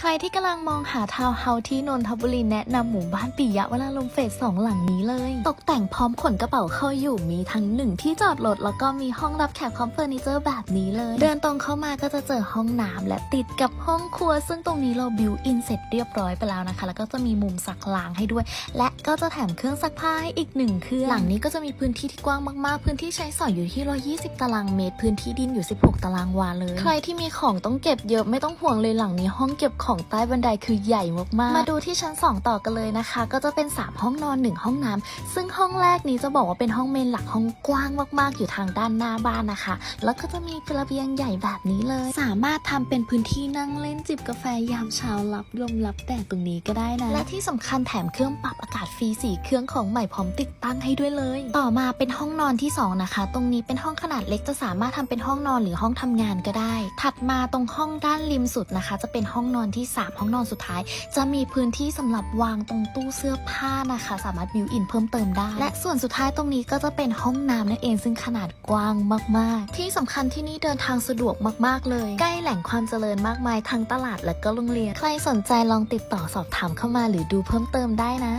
ใครที่กำลังมองหาทาวน์เฮาส์ที่นนทบุรีแนะนำหมู่บ้านปิยะวลาลมเฟสสองหลังนี้เลย ตกแต่งพร้อมขนกระเป๋าเข้าอยู่มีทั้งหนึ่งที่จอดรถแล้วก็มีห้องรับแขกพร้อมเฟอร์นิเจอร์แบบนี้เลย เดินตรงเข้ามาก็จะเจอห้องน้ำและติดกับห้องครัว ซึ่งตรงนี้เราบิวอินเสร็จเรียบร้อยไปแล้วนะคะ แล้วก็จะมีมุมซักล้างให้ด้วย และก็จะแถมเครื่องซักผ้าให้อีกหนึ่งเครื่องหลังนี้ก็จะมีพื้นที่ที่กว้างมากๆ พื้นที่ใช้สอยอยู่ที่120 ตารางเมตร พื้นที่ดินอยู่ 16 ตารางวาเลย ใครที่มีของต้องเก็บเยอะไม่ต้องห่วงเลยหลังนี้ห้องเก็บของใต้บันไดคือใหญ่มากๆ มาดูที่ชั้น 2 ต่อกันเลยนะคะ ก็จะเป็น 3 ห้องนอน 1 ห้องน้ำซึ่งห้องแรกนี้จะบอกว่าเป็นห้องเมนหลักห้องกว้างมากๆ อยู่ทางด้านหน้าบ้านนะคะ แล้วก็จะมีระเบียงใหญ่แบบนี้เลย สามารถทำเป็นพื้นที่นั่งเล่นจิบกาแฟยามเช้ารับลมรับแดดตรงนี้ก็ได้นะ และที่สำคัญแถมเครื่องปรับอากาศฟรีสี่เครื่องของใหม่พร้อมติดตั้งให้ด้วยเลย ต่อมาเป็นห้องนอนที่สองนะคะ ตรงนี้เป็นห้องขนาดเล็กจะสามารถทำเป็นห้องนอนหรือห้องทำงานก็ได้ ถัดมาตรงห้องด้านริมสุดนะคะ จะเป็นห้องนอนที่สามห้องนอนสุดท้าย จะมีพื้นที่สำหรับวางตรงตู้เสื้อผ้านะคะ สามารถบิวอินเพิ่มเติมได้ และส่วนสุดท้ายตรงนี้ก็จะเป็นห้องน้ำนั่นเองซึ่งขนาดกว้างมาก ๆ ที่สำคัญที่นี่เดินทางสะดวกมาก ๆ เลย ใกล้แหล่งความเจริญมากมายทั้งตลาดและก็โรงเรียน ใครสนใจลองติดต่อสอบถามเข้ามาหรือดูเพิ่มเติมได้นะ